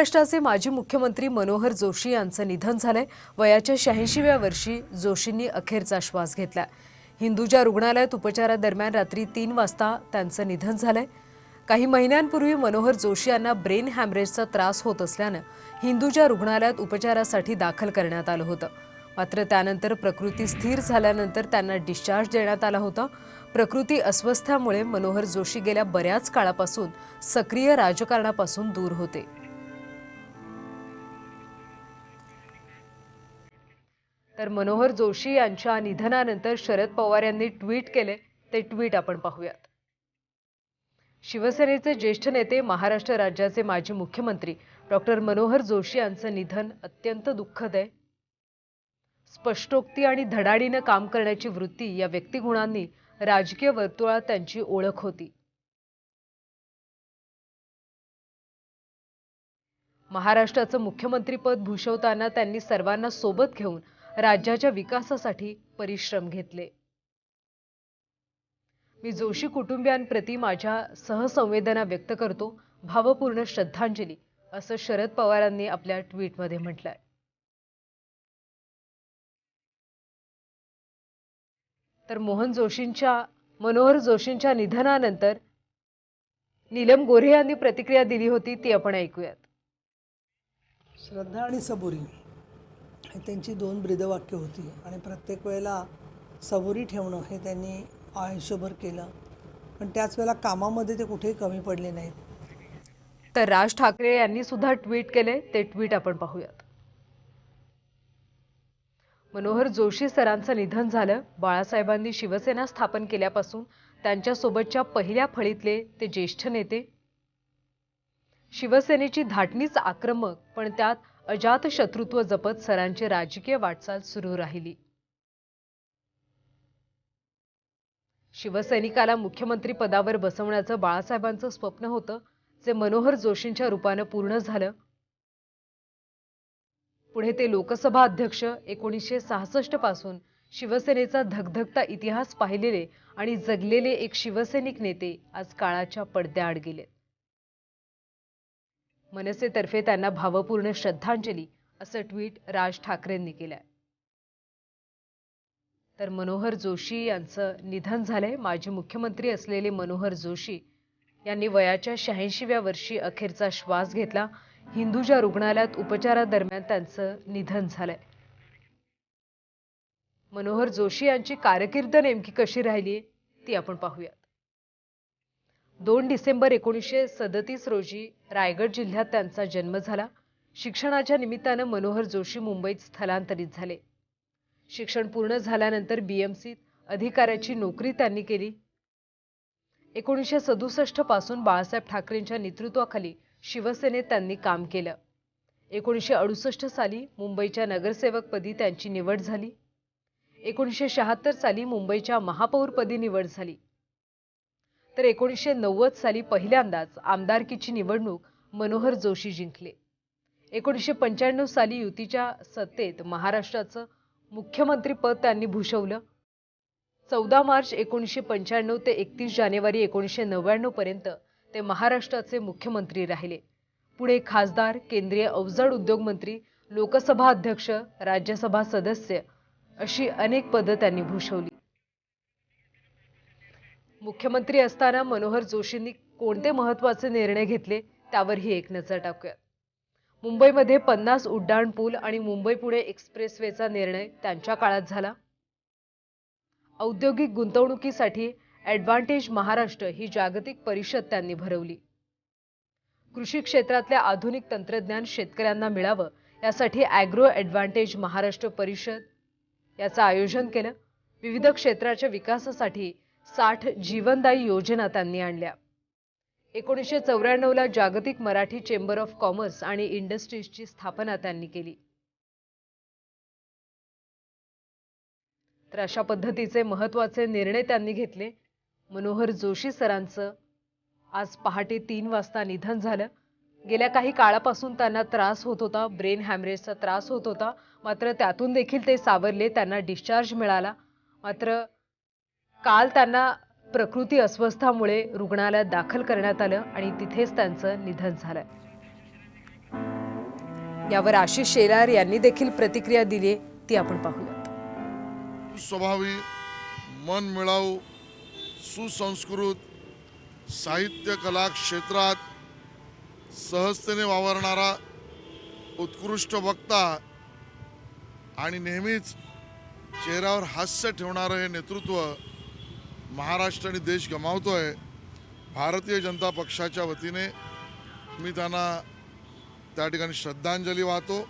महाराष्ट्राचे माजी मुख्यमंत्री मनोहर जोशी यांचं निधन झालंय. वयाच्या शहाऐंशीव्या वर्षी जोशींनी अखेरचा श्वास घेतला. हिंदूच्या रुग्णालयात उपचारादरम्यान रात्री तीन वाजता त्यांचं निधन झालंय. काही महिन्यांपूर्वी मनोहर जोशी यांना ब्रेन हॅमरेजचा त्रास होत असल्यानं हिंदूच्या रुग्णालयात उपचारासाठी दाखल करण्यात आलं होतं. मात्र त्यानंतर प्रकृती स्थिर झाल्यानंतर त्यांना डिस्चार्ज देण्यात आला होता. प्रकृती अस्वस्थामुळे मनोहर जोशी गेल्या बऱ्याच काळापासून सक्रिय राजकारणापासून दूर होते. तर मनोहर जोशी यांच्या निधनानंतर शरद पवार यांनी ट्विट केले. ते ट्विट आपण पाहूयात. शिवसेनेचे ज्येष्ठ नेते महाराष्ट्र राज्याचे माजी मुख्यमंत्री डॉक्टर मनोहर जोशी यांचं निधन अत्यंत दुःखद आहे. स्पष्टोक्ती आणि धडाडीनं काम करण्याची वृत्ती या व्यक्तिगुणांनी राजकीय वर्तुळात त्यांची ओळख होती. महाराष्ट्राचं मुख्यमंत्रीपद भूषवताना त्यांनी सर्वांना सोबत घेऊन राज्याच्या विकासासाठी परिश्रम घेतले. मी जोशी कुटुंबियांप्रती माझ्या सहसंवेदना व्यक्त करतो. भावपूर्ण श्रद्धांजली असं शरद पवारांनी आपल्या ट्विटमध्ये म्हटलंय. तर मोहन जोशींच्या मनोहर जोशींच्या निधनानंतर नीलम गोऱ्हे यांनी प्रतिक्रिया दिली होती ती आपण ऐकूयात. श्रद्धा आणि सबुरी. त्यांची दोन ब्रीदवाक्य होती. आणि प्रत्येक वेळेला सबुरी ठेवणं हे त्यांनी आयुष्यभर केलं. पण त्याच वेळेला कामामध्ये ते कुठेही कमी पडले नाहीत. तर राज ठाकरे यांनी सुद्धा ट्विट केले. ते ट्विट आपण पाहूयात. मनोहर जोशी सरांचं निधन झालं. बाळासाहेबांनी शिवसेना स्थापन केल्यापासून त्यांच्यासोबतच्या पहिल्या फळीतले ते ज्येष्ठ नेते. शिवसेनेची धाटणीच आक्रमक पण त्यात अजात शत्रुत्व जपत सरांची राजकीय वाटचाल सुरू राहिली. शिवसैनिकाला मुख्यमंत्री पदावर बसवण्याचं बाळासाहेबांचं स्वप्न होतं जे मनोहर जोशींच्या रूपानं पूर्ण झालं. पुढे ते लोकसभा अध्यक्ष एकोणीसशे सहासष्टपासून शिवसेनेचा धगधगता इतिहास पाहिलेले आणि जगलेले एक शिवसैनिक नेते आज काळाच्या पडद्याआड गेले मनसेतर्फे त्यांना भावपूर्ण श्रद्धांजली असं ट्विट राज ठाकरेंनी केलंय. तर मनोहर जोशी यांचं निधन झालंय. माजी मुख्यमंत्री असलेले मनोहर जोशी यांनी वयाच्या शहाऐंशीव्या वर्षी अखेरचा श्वास घेतला. हिंदूच्या रुग्णालयात उपचारादरम्यान त्यांचं निधन झालंय. मनोहर जोशी यांची कारकीर्द नेमकी कशी राहिली ती आपण पाहूया. दोन डिसेंबर एकोणीसशे सदतीस रोजी रायगड जिल्ह्यात त्यांचा जन्म झाला. शिक्षणाच्या निमित्तानं मनोहर जोशी मुंबईत स्थलांतरित झाले. शिक्षण पूर्ण झाल्यानंतर बी एम सीत अधिकाऱ्याची नोकरी त्यांनी केली. एकोणीसशे सदुसष्टपासून बाळासाहेब ठाकरेंच्या नेतृत्वाखाली शिवसेनेत त्यांनी काम केलं. एकोणीसशे अडुसष्ट साली मुंबईच्या नगरसेवकपदी त्यांची निवड झाली. एकोणीसशे शहात्तर साली मुंबईच्या महापौरपदी निवड झाली. तर एकोणीसशे नव्वद साली पहिल्यांदाच आमदारकीची निवडणूक मनोहर जोशी जिंकले. एकोणीसशे पंच्याण्णव साली युतीच्या सत्तेत महाराष्ट्राचं मुख्यमंत्रीपद त्यांनी भूषवलं. चौदा मार्च एकोणीसशे पंच्याण्णव ते एकतीस जानेवारी एकोणीसशे नव्याण्णव पर्यंत ते महाराष्ट्राचे मुख्यमंत्री राहिले. पुढे खासदार केंद्रीय अवजड उद्योग मंत्री लोकसभा अध्यक्ष राज्यसभा सदस्य अशी अनेक पदं त्यांनी भूषवली. मुख्यमंत्री असताना मनोहर जोशींनी कोणते महत्त्वाचे निर्णय घेतले त्यावरही एक नजर टाकूयात मुंबईमध्ये पन्नास उड्डाण पूल आणि मुंबई पुणे एक्सप्रेसवेचा निर्णय त्यांच्या काळात झाला. औद्योगिक गुंतवणुकीसाठी ॲडव्हान्टेज महाराष्ट्र ही जागतिक परिषद त्यांनी भरवली. कृषी क्षेत्रातले आधुनिक तंत्रज्ञान शेतकऱ्यांना मिळावं यासाठी ॲग्रो ॲडव्हान्टेज महाराष्ट्र परिषद याचं आयोजन केलं. विविध क्षेत्राच्या विकासासाठी साठ जीवनदायी योजना त्यांनी आणल्या. एकोणीसशे चौऱ्याण्णवला जागतिक मराठी चेंबर ऑफ कॉमर्स आणि इंडस्ट्रीजची स्थापना त्यांनी केली. तर अशा पद्धतीचे महत्त्वाचे निर्णय त्यांनी घेतले. मनोहर जोशी सरांचं आज पहाटे तीन वाजता निधन झालं. गेल्या काही काळापासून त्यांना त्रास होत होता ब्रेन हॅमरेजचा त्रास होत होता. मात्र त्यातून देखील ते सावरले त्यांना डिस्चार्ज मिळाला. मात्र काल त्यांना प्रकृती अस्वस्थामुळे रुग्णालयात दाखल करण्यात आलं आणि तिथेच त्यांचं निधन झालं. यावर आशिष शेलार यांनी देखील प्रतिक्रिया दिली ती आपण पाहूयात. स्वभावी मन मिळावू सुसंस्कृत साहित्य कला क्षेत्रात सहजतेने वावरणारा उत्कृष्ट वक्ता आणि नेहमीच चेहऱ्यावर हास्य ठेवणारं हे नेतृत्व महाराष्ट्र आणि देश गमावतो आहे भारतीय जनता पक्षाच्या वतीने मी त्यांना त्या ठिकाणी श्रद्धांजली वाहतो.